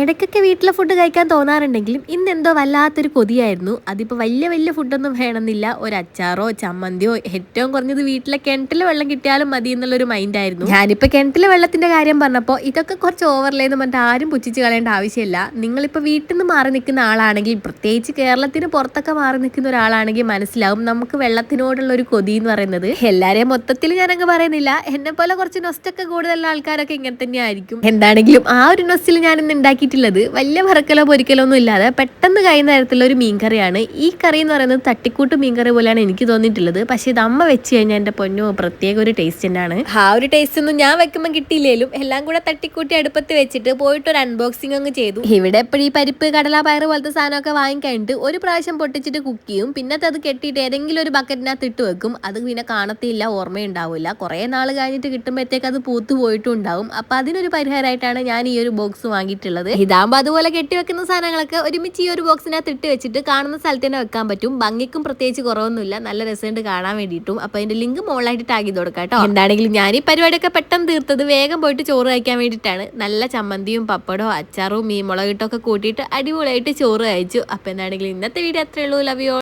ഇടയ്ക്കൊക്കെ വീട്ടിലെ ഫുഡ് കഴിക്കാൻ തോന്നാറുണ്ടെങ്കിലും ഇന്ന് എന്തോ വല്ലാത്തൊരു കൊതിയായിരുന്നു. അതിപ്പോൾ വലിയ വലിയ ഫുഡൊന്നും വേണമെന്നില്ല. ഒരു അച്ചാറോ ചമ്മന്തിയോ ഏറ്റവും കുറഞ്ഞത് വീട്ടിലെ കിണറ്റിലെ വെള്ളം കിട്ടിയാലും മതി എന്നുള്ളൊരു മൈൻഡായിരുന്നു ഞാനിപ്പോൾ കിണറ്റിലെ വെള്ളത്തിന്റെ കാര്യം പറഞ്ഞപ്പോൾ ഇതൊക്കെ കുറച്ച് ഓവർലേന്ന് പറഞ്ഞിട്ട് ആരും പുച്ഛിച്ച് കളയേണ്ട ആവശ്യമില്ല. നിങ്ങളിപ്പോൾ വീട്ടിൽ നിന്ന് മാറി നിൽക്കുന്ന ആളാണെങ്കിൽ പ്രത്യേകിച്ച് കേരളത്തിന് പുറത്തൊക്കെ മാറി നിൽക്കുന്ന ഒരാളാണെങ്കിൽ മനസ്സിലാവും നമുക്ക് വെള്ളത്തിനോടുള്ള ഒരു കൊതി എന്ന് പറയുന്നത്. എല്ലാവരെയും മൊത്തത്തിൽ ഞാനങ്ങ് പറയുന്നില്ല. എന്നെ പോലെ കുറച്ച് നൊസ്റ്റൊക്കെ കൂടുതലുള്ള ആൾക്കാരൊക്കെ ഇങ്ങനെ തന്നെയായിരിക്കും. എന്താണെങ്കിലും ആ ഒരു നൊസ്റ്റിൽ ഞാനിന്ന് ഇന്ന് ഉണ്ടാക്കിയിട്ടുള്ളത് വലിയ വറക്കലോ പൊരിക്കലോ ഒന്നും ഇല്ലാതെ പെട്ടെന്ന് കഴിയുന്ന തരത്തിലുള്ള ഒരു മീൻകറിയാണ്. ഈ കറി എന്ന് പറയുന്നത് തട്ടിക്കൂട്ട് മീൻകറി പോലെയാണ് എനിക്ക് തോന്നിയിട്ടുള്ളത്. പക്ഷേ ഇത് അമ്മ വെച്ച് കഴിഞ്ഞാൽ എന്റെ പൊന്നു പ്രത്യേക ഒരു ടേസ്റ്റ് തന്നെയാണ്. ആ ഒരു ടേസ്റ്റ് ഒന്നും ഞാൻ വെക്കുമ്പോൾ കിട്ടിയില്ലേലും എല്ലാം കൂടെ തട്ടിക്കൂട്ടി അടുപ്പത്ത് വെച്ചിട്ട് പോയിട്ട് ഒരു അൺബോക്സിംഗ് അങ്ങ് ചെയ്തു. ഇവിടെ എപ്പോഴും ഈ പരിപ്പ് കടല പയർ പോലത്തെ സാധനമൊക്കെ വാങ്ങിക്കഴിഞ്ഞിട്ട് ഒരു പ്രാവശ്യം പൊട്ടിച്ചിട്ട് കുക്ക് ചെയ്യും. പിന്നെ അത് കെട്ടിയിട്ട് ഏതെങ്കിലും ഒരു ബക്കറ്റിനകത്ത് ഇട്ട് വെക്കും. അത് പിന്നെ കാണത്തില്ല ഓർമ്മയുണ്ടാവില്ല. കുറേ നാൾ കഴിഞ്ഞിട്ട് കിട്ടുമ്പോഴത്തേക്ക് അത് പൂത്ത് പോയിട്ടും ഉണ്ടാവും അപ്പൊ അതിനൊരു പരിഹാരമായിട്ടാണ് ഞാൻ ഈ ഒരു ബോക്സ് വാങ്ങിയിട്ടുള്ളത്. ഇതാകുമ്പോൾ അതുപോലെ കെട്ടിവെക്കുന്ന സാധനങ്ങളൊക്കെ ഒരുമിച്ച് ഈ ഒരു ബോക്സിനകത്ത് ഇട്ട് വെച്ചിട്ട് കാണുന്ന സ്ഥലത്ത് തന്നെ വെക്കാൻ പറ്റും. ഭംഗിക്കും പ്രത്യേകിച്ച് കുറവൊന്നുമില്ല. നല്ല രസമുണ്ട് കാണാൻ വേണ്ടിയിട്ടും. അപ്പോൾ അതിന്റെ ലിങ്ക് മുകളിലായിട്ട് ടാഗ് ചെയ്ത് കൊടുക്കാം കേട്ടോ. എന്താണെങ്കിലും ഞാൻ ഈ പരിപാടിയൊക്കെ പെട്ടെന്ന് തീർത്തത് വേഗം പോയിട്ട് ചോറ് കഴിക്കാൻ വേണ്ടിയിട്ടാണ്. നല്ല ചമ്മന്തിയും പപ്പടവും അച്ചാറും മീൻ മുളകിട്ടൊക്കെ കൂട്ടിയിട്ട് അടിപൊളിയായിട്ട് ചോറ് കഴിച്ചു. അപ്പോൾ എന്താണെങ്കിലും ഇന്നത്തെ വീഡിയോ അത്രേ ഉള്ളൂ. Love you